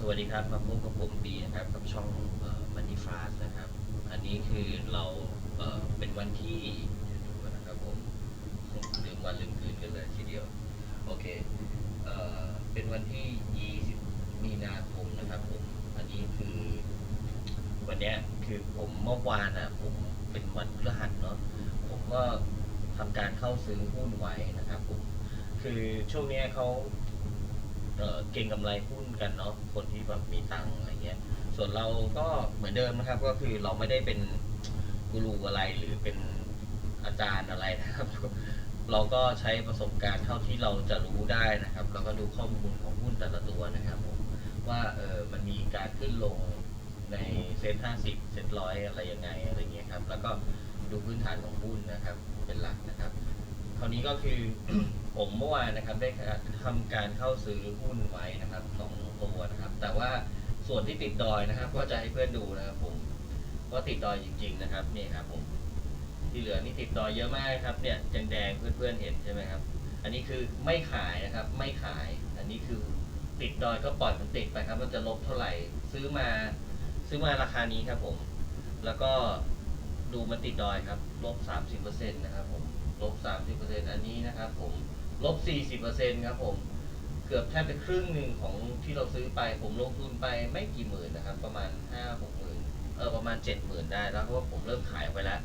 สวัสดีครับ มาพบกับผมบีนะครับ กับช่องมันนี่ฟาสนะครับ อันนี้คือเราเเป็นวันที่เดี๋ยวดูก่อนะครับผมลืมวันลืมคืนกันเลยทีเดียว โอเคเอเป็นวันที่ 20 มีนาคมนะครับผม อันนี้คือ วันเนี้ยคือผมเมื่อวานอะผมเป็นวันพฤหัสเนาะ ผมก็ทำการเข้าซื้อหุ้นไว้นะครับผม คือช่วงเนี้ยเขา เก่งกำไรหุ้นกันเนาะคนที่แบบมีตังค์อะไรเงี้ย ส่วนเราก็เหมือนเดิมนะครับ ก็คือเราไม่ได้เป็นกูรูอะไรหรือเป็นอาจารย์อะไรนะครับ เราก็ใช้ประสบการณ์เท่าที่เราจะรู้ได้นะครับ แล้วก็ดูข้อมูลของหุ้นแต่ละตัวนะครับผมว่าเออมันมีการขึ้นลงในเซ็ตห้าสิบเซ็ตร้อยอะไรยังไงอะไรเงี้ยครับ แล้วก็ดูพื้นฐานของหุ้นนะครับ เป็นหลักนะครับ คราวนี้ก็คือ ผมเมื่อวานนะครับได้ทำการเข้าซื้อหุ้นไว้นะครับสองตัวนะครับ แต่ว่าส่วนที่ติดดอยนะครับ ก็จะให้เพื่อนดูนะครับ ผมก็ติดดอยจริง ๆ นะครับนี่ครับ ผมที่เหลือนี่ติดดอยเยอะมากครับ เนี่ยแดงๆเพื่อนๆเห็นใช่ไหมครับ อันนี้คือไม่ขายนะครับ ไม่ขาย อันนี้คือติดดอยก็ปล่อยมันติดไปครับ มันจะลบเท่าไหร่ ซื้อมา ซื้อมาราคานี้ครับผม แล้วก็ดูมันติดดอยครับลบสามสิบเปอร์เซ็นต์นะครับผม ลบสามสิบเปอร์เซ็นต์อันนี้นะครับผมลบสี่สิบเปอร์เซ็นต์ครับผมเกือบแทบจะครึ่งหนึ่งของที่เราซื้อไป ผมลงทุนไปไม่กี่หมื่นนะครับ ประมาณห้าหมื่นเออประมาณเจ็ดหมื่นได้แล้วเพราะว่าผมเริ่มขายไปแล้ว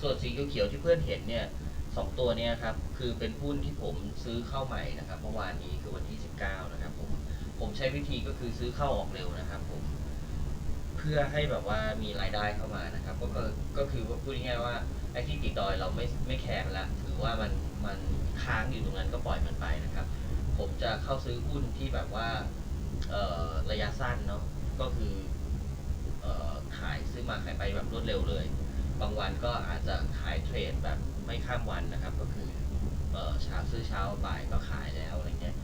ส่วนสีเขียวๆที่เพื่อนเห็นเนี่ยสองตัวเนี้ครับคือเป็นหุ้นที่ผมซื้อเข้าใหม่นะครับเมื่อวานนี้คือวันที่สิบเก้านะครับผมผมใช้วิธีก็คือซื้อเข้าออกเร็วนะครับผม เพื่อให้แบบว่ามีรายได้เข้ามานะครับ ก็ก็ก็คือว่าพูดง่ายๆว่าไอ้ที่ติดดอยเราไม่ไม่แคร์ละถือว่ามันมันค้างอยู่ตรงนั้นก็ปล่อยมันไปนะครับ ผมจะเข้าซื้อหุ้นที่แบบว่าเอ่อระยะสั้นเนาะก็คือเอ่อขายซื้อมาขายไปแบบรวดเร็วเลย บางวันก็อาจจะขายเทรดแบบไม่ข้ามวันนะครับ ก็คือเอ่อเช้าซื้อเช้าบ่ายก็ขายแล้วอะไรเงี้ย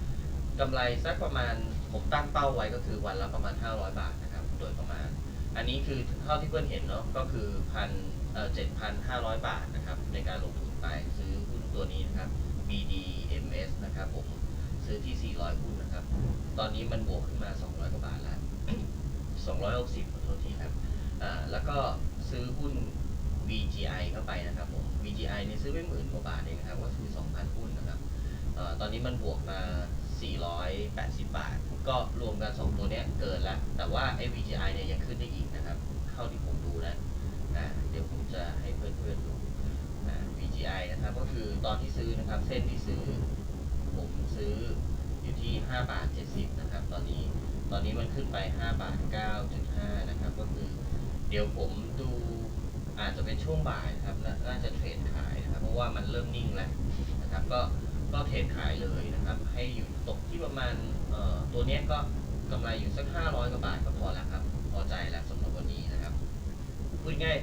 กำไรสักประมาณผมตั้งเป้าไว้ก็คือวันละประมาณ 500 บาทนะครับ โดยประมาณ อันนี้คือเท่าที่เพื่อนเห็นเนาะก็คือพันเอ่อเจ็ดพันห้าร้อยบาทนะครับในการลงทุนไปซื้อหุ้นตัวนี้นะครับ BDMS นะครับผมซื้อที่ 400 หุ้นนะครับ ตอนนี้มันบวกขึ้นมา 200 กว่าบาทแล้ว 260ขอโทษทีครับอ่าแล้วก็ซื้อหุ้น VGI เข้าไปนะครับผม VGI เนี่ยซื้อไปหมื่นกว่าบาทเองนะครับก็คือ 2,000 หุ้นนะครับอ่อตอนนี้มันบวกมา 480 บาท ก็รวมกัน 2 ตัวเนี้ยเกินแล้ว แต่ว่าไอ้ VGI เนี่ยยังขึ้นได้อีกนะครับ เท่าที่ผมดูนะอ่าเดี๋ยวผมจะให้เพื่อนๆดูอ่า VGI นะ คือตอนที่ซื้อนะครับ เส้นที่ซื้อ ผมซื้ออยู่ที่ 5 บาท 70 นะครับ ตอนนี้ตอนนี้มันขึ้นไป 5 บาท 9.5 นะครับ ก็คือเดี๋ยวผมดูอาจจะเป็นช่วงบ่ายครับนน่าจะเทรดขายนะครับ เพราะว่ามันเริ่มนิ่งแล้วนะครับ ก็ก็เทรดขายเลยนะครับ ให้อยู่ตกที่ประมาณตัวเนี้ยก็กำไรอยู่สัก 500 กว่าบาทก็พอแล้วครับ พอใจแล้วสำหรับวันนี้นะครับพูดง่าย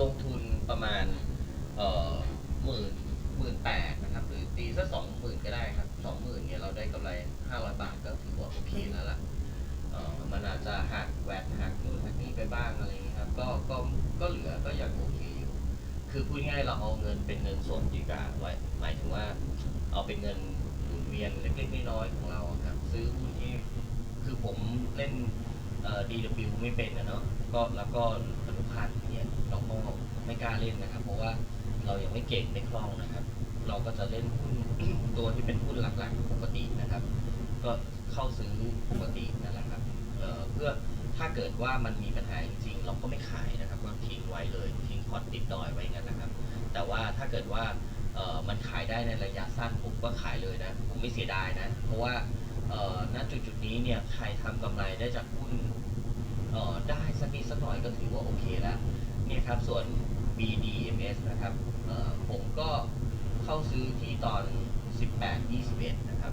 ลงทุนประมาณเอ่อหมื่น มื่นแปดนะครับ หรือตีสักสองหมื่นก็ได้ครับสองหมื่นเนี่ยเราได้กำไรห้าร้อยบาทก็ถือว่าโอเคแล้วล่ะเออมันอาจจะหักแหวดหักนู่นหักนี่ไปบ้างอะไรอย่างเงี้ยครับ ก็ก็ก็เหลือก็ยังโอเคอยู่ คือพูดง่ายเราเอาเงินเป็นเงินสดดีกว่าไว้หมายถึงว่าเอาเป็นเงินหมุนเวียนเล็กๆน้อยๆของเราครับ ซื้อหุ้นที่คือผมเล่นเอ่อ DW ไม่เป็นนะเนาะก็แล้วก็อนุพันธ์เนี่ยเราก็ไม่กล้าเล่นนะครับ เพราะว่าเรายังไม่เก่งไม่คล่องนะครับ เราก็จะเล่นหุ้นตัวที่เป็นหุ้นหลักๆปกตินะครับ ก็เข้าซื้อปกตินั่นแหละครับเเพื่อถ้าเกิดว่ามันมีปัญหาจริงๆเราก็ไม่ขายนะครับก็ทิ้งไว้เลยทิ้งพอร์ตติดดอยไว้งั้นนะครับ แต่ว่าถ้าเกิดว่ามันขายได้ในระยะสั้นผมก็ขายเลยนะผมไม่เสียดายนะ เพราะว่าณจุดจุดนี้เนี่ยใครทำกำไรได้จากหุ้นได้สักนิดสักหน่อยก็ถือว่าโอเคแล้วเนี่ยครับส่วน BDMS นะครับผมก็ เข้าซื้อที่ตอน 18 21 นะครับ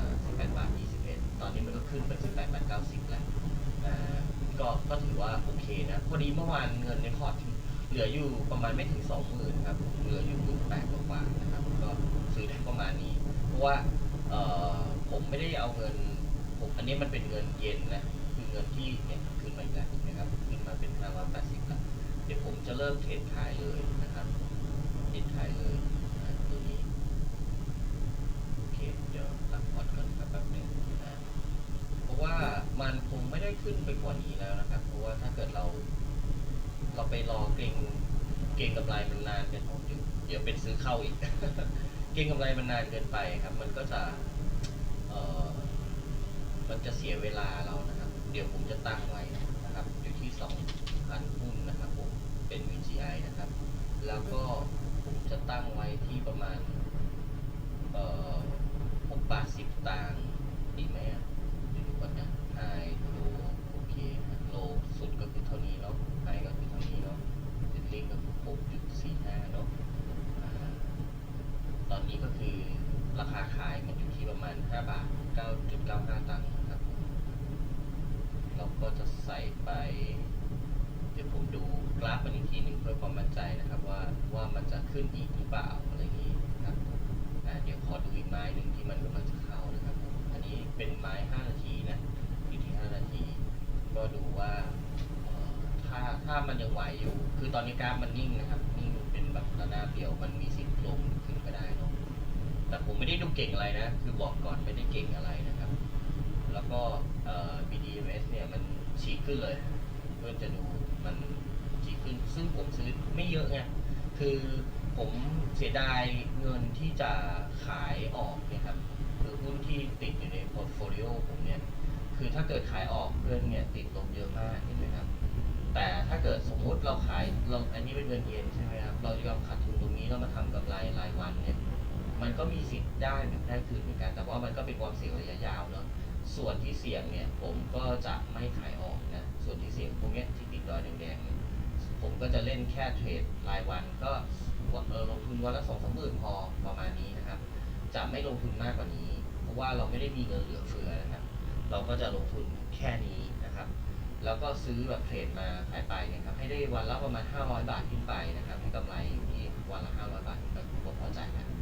18บาท21 ตอนนี้มันก็ขึ้นไป18บาท90 แล้วก็ก็ถือว่าโอเคนะพอดีเมื่อวานเงินในพอร์ตเหลืออยู่ประมาณไม่ถึง 20,000ครับเหลืออยู่หมื่นแปดกว่าๆนะครับก็ซื้อได้ประมาณนี้ เพราะว่าผมไม่ได้เอาเงินผมอันนี้มันเป็นเงินเย็นนะคือเงินที่เนี่ยขึ้นมาอีกแล้วนะครับขึ้นมาเป็น580แล้วเดี๋ยวผมจะเริ่มเทรดขายเลยนะครับเทรดขายเลยอ่าตัวนี้โอเคเดี๋ยวรับพอร์ตก่อนครับแป๊บหนึงนะเพราะว่ามันคงไม่ได้ ขึู้่แล้วนะครับ เพราะว่าถ้าเกิดเรา เราไปรอเก่งเก่งกำไรมันนานเกินผมเดี๋ยวเดี๋ยวเป็นซื้อเข้าอีก เก่งกำไรมันนานเกินไปครับ มันก็จะเออมันจะเสียเวลาเรานะครับ เดี๋ยวผมจะตั้งไว้นะครับ อยู่ที่สองพันหุ้นนะครับผมเป็น VGI นะครับ แล้วก็ผมจะตั้งไว้ที่ประมาณเอ่อหกบาทสิบตางค์ดีไหมอะเดี๋ยวดูก่อนนะไฮโลโอเคโลสุดก็คือเท่านี้เนาะไฮก็คือเท่านี้เนาะเซ็ตลิงก็คือหกจุดสี่ห้าเนาะอ่าตอนนี้ก็คือราคาขายมันอยู่ที่ประมาณห้าบาทเก้าจุดเก้าห้าตังค์นะครับผมเราก็จะใส่ไป เดี๋ยวผมดูกราฟมันอีกทีหนึ่งเพื่อความมั่นใจนะครับ ว่าว่ามันจะขึ้นอีกหรือเปล่าอะไรอย่างนี้นะครับอ่าเดี๋ยวขอดูอีกไม้หนึ่งที่มันกำลังจะเข้านะครับผมอันนี้เป็นไม้ 5 นาทีนะอยู่ที่ 5 นาที ก็ดูว่าเอ่อถ้าถ้ามันยังไหวอยู่ คือตอนนี้กราฟมันนิ่งนะครับ นิ่งเป็นแบบระนาบเดียวมันมีสิทธิ์ลงขึ้นก็ได้เนอะแต่ผม ไม่ได้ดูเก่งอะไรนะ คือบอกก่อนไม่ได้เก่งอะไรนะครับ แล้วก็เอ่อ BDMs เนี่ยมันฉีกขึ้นเลยเพื่อจะดูมันฉีกขึ้น ซึ่งผมซื้อไม่เยอะไง คือผมเสียดายเงินที่จะขายออกนี่ยครับ คือหุ้นที่ติดอยู่ในพอร์ตโฟลิโอผมเนี่ย คือถ้าเกิดขายออกเพื่อนเนี่ยติดลบเยอะมากเห็นไหมครับ แต่ถ้าเกิดสมมุติเราขายเราอันนี้เป็นเงินเย็นใช่ไหมครับ เรายอมขาดทุนตรงนี้แล้วมาทำกำไรรายวันเนี่ย มันก็มีสิทธิ์ได้แบบได้คืนเหมือนกัน แต่ว่ามันก็เป็นความเสี่ยงระยะยาวเนาะส่วนที่เสี่ยงเนี่ยผมก็จะไม่ขายออกนะส่วนที่เสี่ยงพวกนี้ที่ติดดอยแดงๆผมก็จะเล่นแค่เทรดรายวันก็เออลงทุนวันละสองสามหมื่นพอประมาณนี้นะครับ จะไม่ลงทุนมากกว่านี้ เพราะว่าเราไม่ได้มีเงินเหลือเฟือนะครับ เราก็จะลงทุนแค่นี้นะครับ แล้วก็ซื้อแบบเทรดมาขายไปนะครับ ให้ได้วันละประมาณ500 บาทขึ้นไปนะครับให้กำไรอยู่ที่วันละ500 บาทก็พอใจแล้ว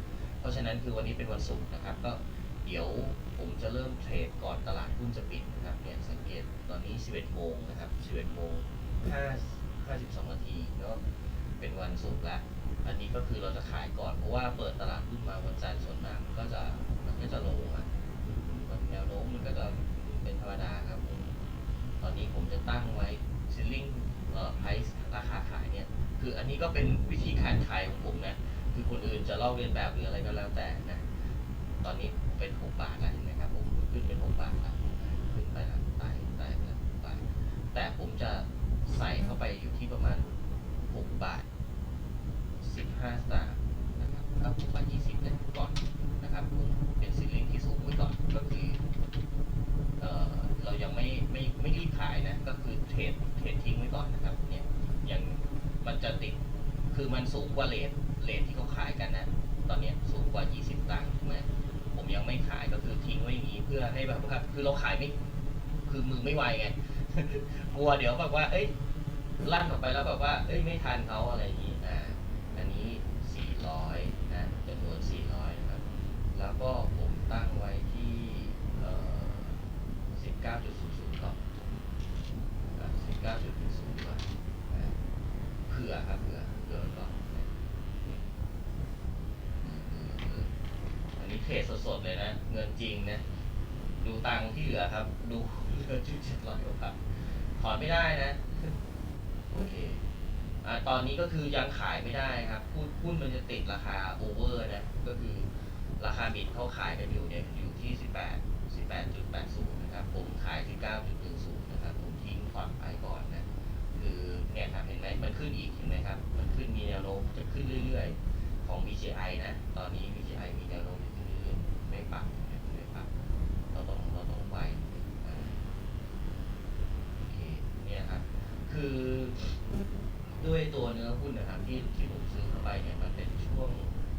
ราะฉะนั้นคือวันนี้เป็นวันศุกร์นะครับก็เดี๋ยวผมจะเริ่มเทรดก่อนตลาดหุ้นจะปิดนะครับเนี่ยสังเกตตอนนี้ 11 โมงนะครับ 11 โมง 5 52 นาทีเนาะเป็นวันศุกร์แล้วอันนี้ก็คือเราจะขายก่อนเพราะว่าเปิดตลาดหุ้นมาวันจันทร์ส่วนมากมันก็จะมันก็จะลงอะมันแนวโน้มมันก็จะเป็นธรรมดาครับ ตอนนี้ผมจะตั้งไว้ซิลลิงเอ่อไพรซ์ราคาขายเนี่ย คืออันนี้ก็เป็นวิธีการขายของผมนะ คือคนอื่นจะลอกเลียนแบบหรืออะไรก็แล้วแต่นะ ตอนนี้เป็นหกบาทแล้วเห็นไหมครับผมขึ้นเป็นหกบาทแล้วขึ้นไปแล้วไต่ไต่ไปแล้วไต่แต่ผมจะใส่เข้าไปอยู่ที่ประมาณหกบาทสิบห้าสตางค์นะครับถ้าหกบาทยี่สิบเนี่ยก่อนนะครับผมเป็นซิลลิงที่สูงไว้ก่อนก็คือเออเรายังไม่ไม่ไม่รีบขายนะก็คือเทรดเทรดทิ้งไว้ก่อนนะครับเนี่ยยังมันจะติดคือมันสูงกว่าเลทเลท คือเราขายไม่คือมือไม่ไวไงกลัวเดี๋ยวแบบว่า เอ้ยลั่นออกไปแล้วแบบว่า เอ้ยไม่ทันเขาอะไรอย่างนี้อ่าอันนี้400นะจำนวน400นะครับ แล้วก็ผมตั้งไว้ที่เอ่อ19.00ก่อนอะ19.00ก่อนอะเผื่อครับเผื่อเผื่อไว้ก่อนนะอันนี้เทรดสดๆเลยนะ เงินจริงนะดู ตังค์ที่เหลือครับ ดูเหลือจุดเจ็ดร้อยกว่าครับถอนไม่ได้นะ โอเคอ่าตอนนี้ก็คือยังขายไม่ได้ครับหุ้นหุ้นมันจะติดราคาโอเวอร์นะ ก็คือราคาบิตเขาขายกันอยู่เนี่ยอยู่ที่18 18.80นย์นะครับ ผมขายที่9.10นะครับ ผมทิ้งผ่อนไปก่อนนะ คือเนี่ยครับเห็นไหมมันขึ้นอีกเห็นไหมครับ มันขึ้นมีแนวโน้มจะขึ้นเรื่อย ๆ ของ BCI นะ ตอนนี้ BCI มีแนวโน้มจะขึ้นเรื่อยๆไม่ปรับนะไม่ปรับ เราต้องเราต้องไวอ่าโอเค เนี่ยครับ คือด้วย ตัวเนื้อหุ้นนะครับที่ที่ผมซื้อเข้าไปเนี่ยมันเป็นช่วง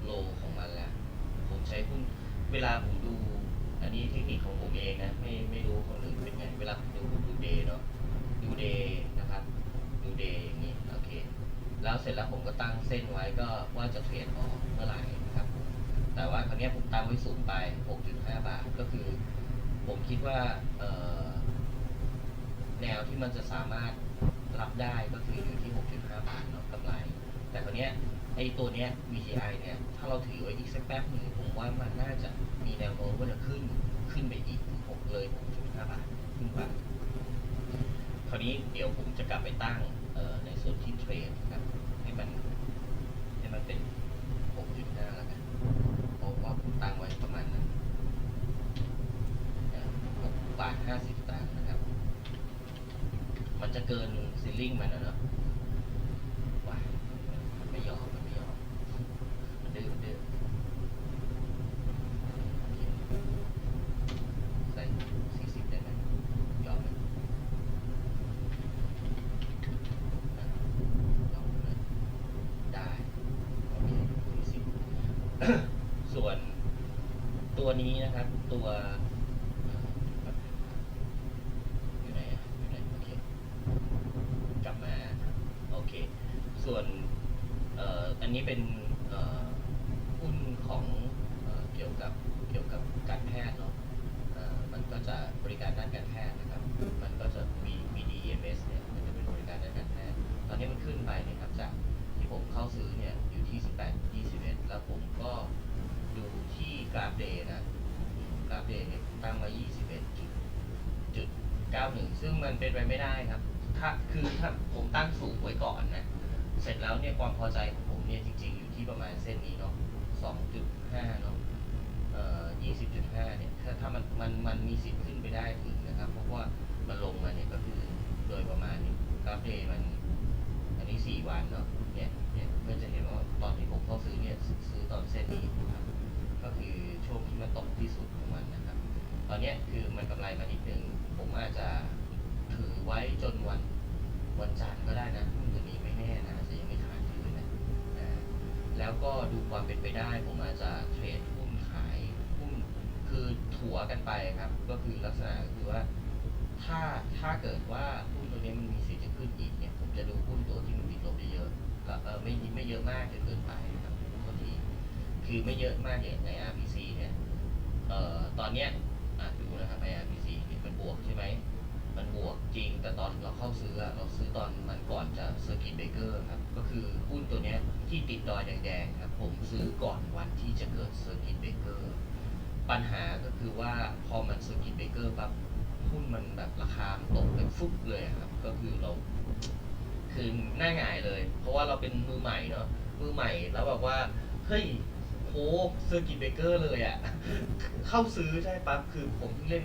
โลของมันแล้ว ผมใช้หุ้นเวลาผมดู อันนี้เทคนิคของผมเองนะไม่ไม่รู้คนอื่นเป็นไงเวลาผมดูดูเดย์เนาะดูเดย์นะครับ ดูเดย์อย่างนี้โอเค แล้วเสร็จแล้วผมก็ตั้งเส้นไว้ก็ว่าจะเทรดออกเมื่อไหร่นะครับ แต่ว่าคราวเนี้ผมตั้งไว้สูงไป 6.5 บาทก็คือ ผมคิดว่าแนวที่มันจะสามารถ รับได้ก็คืออยู่ที่ 6.5 บาทเนาะกำไร แต่คราวเนี้ยไอ้ตัวเนี้ย VGI เนี่ยถ้าเราถือไว้อีกสักแป๊บหนึ่งผมว่ามันน่าจะมีแนวโน้มว่าจะขึ้นขึ้นไปอีก6เลย 6.5 บาทขึ้นไปคราวนี้เดี๋ยวผมจะกลับไปตั้งเอ่อในส่วนที่เทรดครับให้มันให้มันเป็น 6.5 แล้วกันเพราะว่าผมตั้งไว้ประมาณนั้น6บาท50สตางค์นะครับ มัน จะเกินซีลิ่งมันนะเนาะว้ายมันไม่ยอม มันไม่ยอม มันดื้อมันดื้อโอเคใส่40ได้ไหมยอมไหมลองเลยได้ โอเคสี่สิบ ส่วนตัวนี้นะครับ ตัวเอ่ออยู่ไหนอะอยู่ไหนโอเค กลับมา โอเค ส่วนเอ่ออันนี้เป็นเอ่อหุ้นของเอ่อเกี่ยวกับเกี่ยวกับการแพทย์เนาะเอ่อมันก็จะบริการด้านการแพทย์นะครับ มันก็จะมี BDMS เนี่ยมันจะเป็นบริการด้านการแพทย์ ตอนนี้มันขึ้นไปเนี่ยครับจากที่ผมเข้าซื้อเนี่ยอยู่ที่ 18 21 แล้วผมก็ดูที่ก ราฟเดย์นะกราฟเดย์เนี่ยตั้งมา21จุดจุด91 ซึ่งมันเป็นไปไม่ได้ครับ ถ้าคือถ้าผมตั้งสูงไว้ก่อนนะ เสร็จแล้วเนี่ยความพอใจของผมเนี่ยจริงๆ อยู่ที่ประมาณเส้นนี้เนาะ2.5 เนาะเอ่อ20.5 เนี่ย ถ้าถ้ามันมันมันมีสิทธิ์ขึ้นไปได้ถึงนะครับ เพราะว่ามันลงมาเนี่ยก็คือโดยประมาณนี้กราฟเดย์มันอันนี้สี่วันเนาะเนี่ยเนี่ยเพื่อจะเห็นว่าตอนที่ผมเข้าซื้อเนี่ยซื้อซื้อตอนเส้นนี้ครับ ก็คือช่วงที่มันตกที่สุดของมันนะครับ ตอนนี้คือมันกำไรมานิดนึงผมอาจจะถือไว้จนวันวันจันทร์ก็ได้นะหุ้นตัวนี้ไม่แน่นะจะยังไม่ขาดคืนนะแล้วก็ดูความเป็นไปได้ ผมอาจจะเทรดหุ้นขายหุ้นคือถัวกันไปครับ ก็คือลักษณะคือว่าถ้าถ้าเกิดว่าหุ้นตัวนี้มันมีสิทธิ์จะขึ้นอีกเนี่ยผมจะดูหุ้นตัวที่มันติดลบเยอะๆแล้วเออไม่ไม่เยอะมากจนเกินไปนะครับ คือไม่เยอะมากอย่างใน RPC เนี่ยเอ่อตอนเนี้ยอะดูนะครับ IRPC เนี่ยมันบวกใช่ไหม มันบวกจริง แต่ตอนเราเข้าซื้อเราซื้อตอนมันก่อนจะเซอร์กิตเบเกอร์ครับ ก็คือหุ้นตัวเนี้ยที่ติดดอยแดงๆครับ ผมซื้อก่อนวันที่จะเกิดเซอร์กิตเบเกอร์ ปัญหาก็คือว่าพอมันเซอร์กิตเบเกอร์ปั๊บหุ้นมันแบบราคาตกไปฟุบเลยครับ ก็คือเรา คือหน้าหงายเลย เพราะว่าเราเป็นมือใหม่เนาะ มือใหม่แล้วแบบว่า เฮ้ย เซอร์กิตเบเกอร์เลยอะเข้าซื้อใช่ปั๊บคือผมเพิ่งเล่น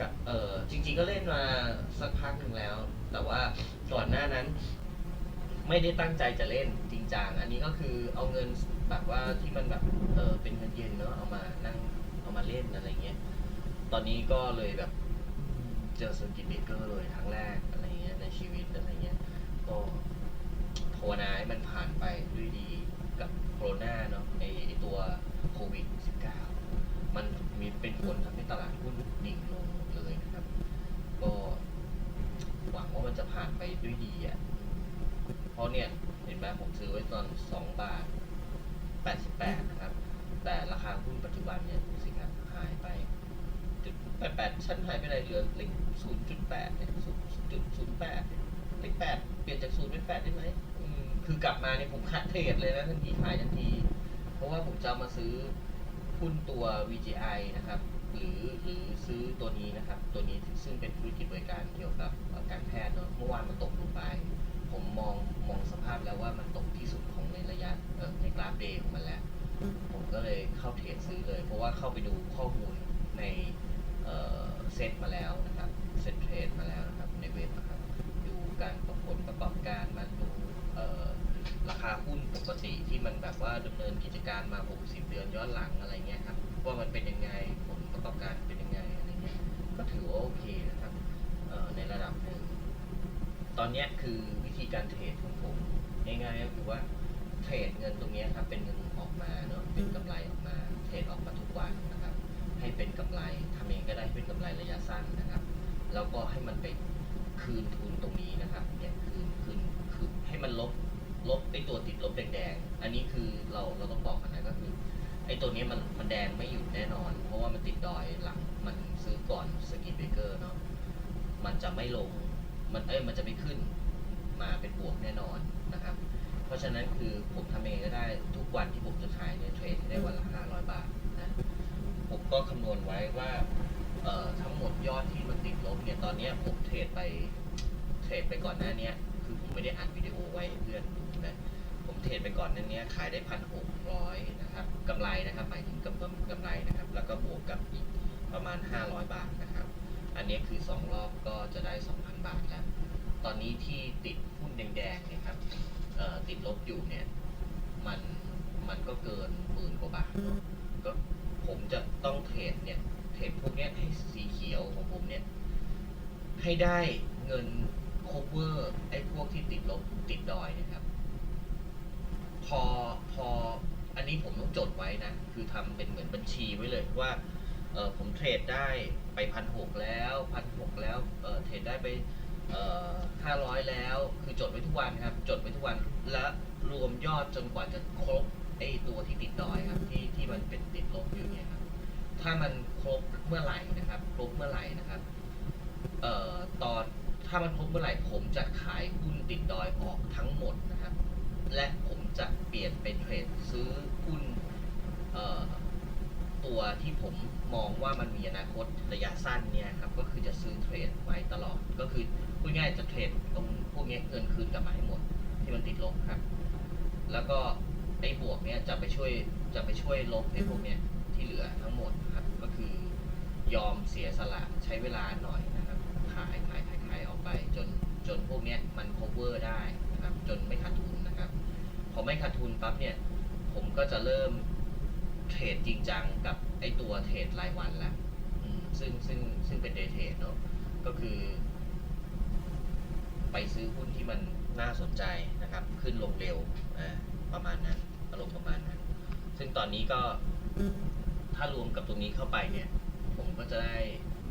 กับเออจริง ๆ ก็เล่นมาสักพักหนึ่งแล้ว แต่ว่าก่อนหน้านั้น ไม่ได้ตั้งใจจะเล่นจริงจังอันนี้ก็คือเอาเงินแบบว่าที่มันแบบเออเป็นเงินเย็นเนาะเอามานั่งเอามาเล่นอะไรเงี้ยตอนนี้ก็เลยแบบเจอเซอร์กิตเบเกอร์เลยครั้งแรกอะไรเงี้ยในชีวิตอะไรเงี้ยก็ภาวนาให้มันผ่านไปด้วยดีกับ โควิดเนาะไอไอตัวโควิด -19 มันมีเป็นผลทำให้ตลาดหุ้นดิ่งลงหมดเลยนะครับ ก็หวังว่ามันจะผ่านไปด้วยดีอะ เพราะเนี่ย เห็นไหมผมซื้อไว้ตอน 2 บาท 88 นะครับ แต่ราคาหุ้นปัจจุบันเนี่ยดูสิครับหายไปจุด88ชั้นหายไปไหนเหลือเลข0.8เนี่ย0.08เนี่ยเลข8เปลี่ยนจาก0เป็น8ได้ไหม คือกลับมาเนี่ยผมขาดเทรดเลยนะทันทีขายทันที เพราะว่าผมจะมาซื้อหุ้นตัว VGI นะครับ หรือหรือซื้อตัวนี้นะครับ ตัวนี้ซึ่งเป็นธุรกิจบริการเกี่ยวกับการแพทย์เนอะเมื่อวานมันตกลงไป ผมมองมองสภาพแล้วว่ามันตกที่สุดของในระยะในกราฟเดย์ของมันแล้ว ผมก็เลยเข้าเทรดซื้อเลย เพราะว่าเข้าไปดูข้อมูลในเอ่อเซตมาแล้วนะครับ แบบว่าดำเนินกิจการมา 60 เดือนย้อนหลังอะไรเงี้ยครับว่ามันเป็นยังไง ตัวนี้มันมันแดงไม่หยุดแน่นอน เพราะว่ามันติดดอยหลัง มันซื้อก่อนสกิทเบเกอร์เนาะมันจะไม่ลงมันเอ้ยมันจะไม่ขึ้นมาเป็นบวกแน่นอนนะครับ เพราะฉะนั้นคือผมทำเองก็ได้ทุกวันที่ผมจะขายเนี่ยเทรดได้วันละ 500 บาทนะผมก็คำนวณไว้ว่าเอ่อทั้งหมดยอดที่มันติดลบเนี่ยตอนเนี้ยผมเทรดไปเทรดไปก่อนหน้าเนี้ยคือผมไม่ได้อัดวิดีโอไว้เพื่อน เทรดไปก่อนน้าเนี้ยขายได้พันหกร้อยนะครับกำไรนะครับหมายถึงกำกำไรนะครับ แล้วก็บวกกับอีกประมาณ 500 บาทนะครับ อันนี้คือ 2 รอบก็จะได้ 2,000 บาทแล้ว ตอนนี้ที่ติดหุ้นแดงๆเนี่ยครับติดลบอยู่เนี่ยมันมันก็เกินหมื่นกว่าบาทก็ผมจะต้องเทรดเนี่ยเทรดพวกนี้ให้สีเขียวของผมเนี่ยให้ได้เงิน cover ไอ้พวกที่ติดลบติดดอยเนะครับ พอพออันนี้ผมต้องจดไว้นะ คือทำเป็นเหมือนบัญชีไว้เลยว่าเออผมเทรดได้ไปพันหกแล้วพันหกแล้วเออเทรดได้ไปเออห้าร้อยแล้ว คือจดไว้ทุกวันครับ จดไว้ทุกวันและรวมยอดจนกว่าจะครบไอ้ตัวที่ติดดอยครับที่ที่มันเป็นติดลบอยู่เนี่ยครับถ้ามันครบเมื่อไหร่นะครับ ครบเมื่อไหร่นะครับเอ่อตอนถ้ามันครบเมื่อไหร่ผมจะขายหุ้นติดดอยออกทั้งหมดนะครับ และผม จะเปลี่ยนเป็นเทรดซื้อหุ้นตัวที่ผมมองว่ามันมีอนาคตระยะสั้นเนี่ยครับก็คือจะซื้อเทรดไว้ตลอด ก็คือพูดง่ายจะเทรดตรงพวกเนี้ยเงินคืนกลับมาให้หมดที่มันติดลบครับ แล้วก็ไอ้บวกเนี้ยจะไปช่วยจะไปช่วยลบไอ้พวกเนี้ยที่เหลือทั้งหมดครับก็คือยอมเสียสละใช้เวลาหน่อยนะครับขายขายขายขายออกไปจนจนพวกเนี้ยมัน cover ได้นะครับจนไม่ขาดทุน อไม่ขาดทุนปั๊บเนี่ย ผมก็จะเริ่มเทรดจริงจังกับไอตัวเทรดรายวันแล้วซึ่งซึ่งซึ่งเป็นเดย์เทรดเนาะก็คือ ไปซื้อหุ้นที่มันน่าสนใจนะครับ ขึ้นลงเร็วประมาณนั้นอารมณ์ประมาณนั้น ซึ่งตอนนี้ก็ถ้ารวมกับตรงนี้เข้าไปเนี่ย ผมก็จะได้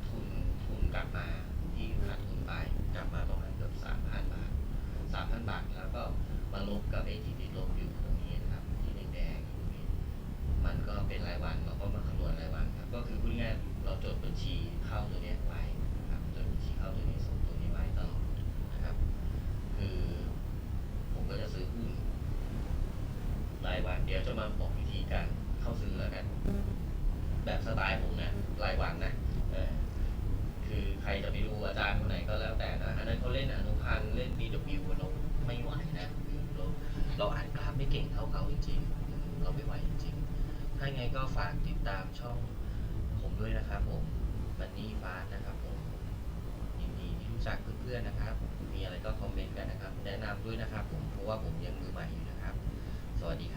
ทุนทุนกลับมาที่ขาดทุนไปกลับมาประมาณเกือบสามพันบาทสามพันบาทแล้วก็ มาลบกับไอ้ที่ติดลบอยู่ตรงนี้นะครับที่แดงๆอยู่นี้มันก็เป็นรายวันเราก็มาคำนวณรายวันครับก็คือพูดง่ายเราจดบัญชีเข้าตัวนี้ไว้นะครับจดบัญชีเข้าตัวนี้ส่งตัวนี้ไว้ตลอดนะครับ คือผมก็จะซื้อหุ้นรายวันเดี๋ยวจะมาบอกวิธีการเข้าซื้อแล้วกันแบบสไตล์ผมนะรายวันนะคือใครจะไปดูอาจารย์คนไหนก็แล้วแต่นะอันนั้นเขาเล่นอนุพันธ์เล่น BW เราไม่ไหวนะ เราอ่านกราฟไม่เก่งเท่าเขาจริงๆ เราไม่ไหวจริงๆ ถ้าไงก็ฝากติดตามช่องผมด้วยนะครับผมบันนี่ฟ้านะครับผมยินดีที่รู้จักเพื่อนๆนะครับ มีอะไรก็คอมเมนต์กันนะครับ แนะนำด้วยนะครับผมเพราะว่าผมยังมือใหม่อยู่นะครับ สวัสดีครับ